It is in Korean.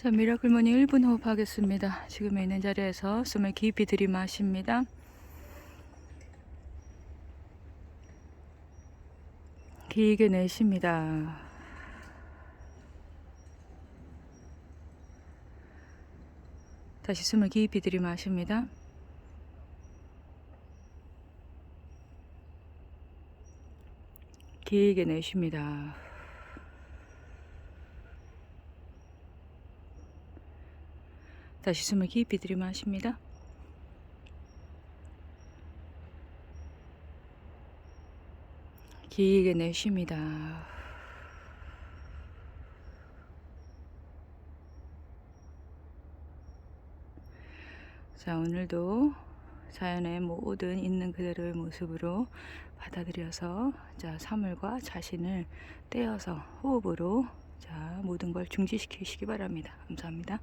자, 미라클 모닝 1분 호흡 하겠습니다. 지금 있는 자리에서 숨을 깊이 들이마십니다. 길게 내쉽니다. 다시 숨을 깊이 들이마십니다. 길게 내쉽니다. 다시 숨을 깊이 들이마십니다. 길게 내쉽니다. 자, 오늘도 자연의 모든 있는 그대로의 모습으로 받아들여서 자, 사물과 자신을 떼어서 호흡으로 자, 모든 걸 중지시키시기 바랍니다. 감사합니다.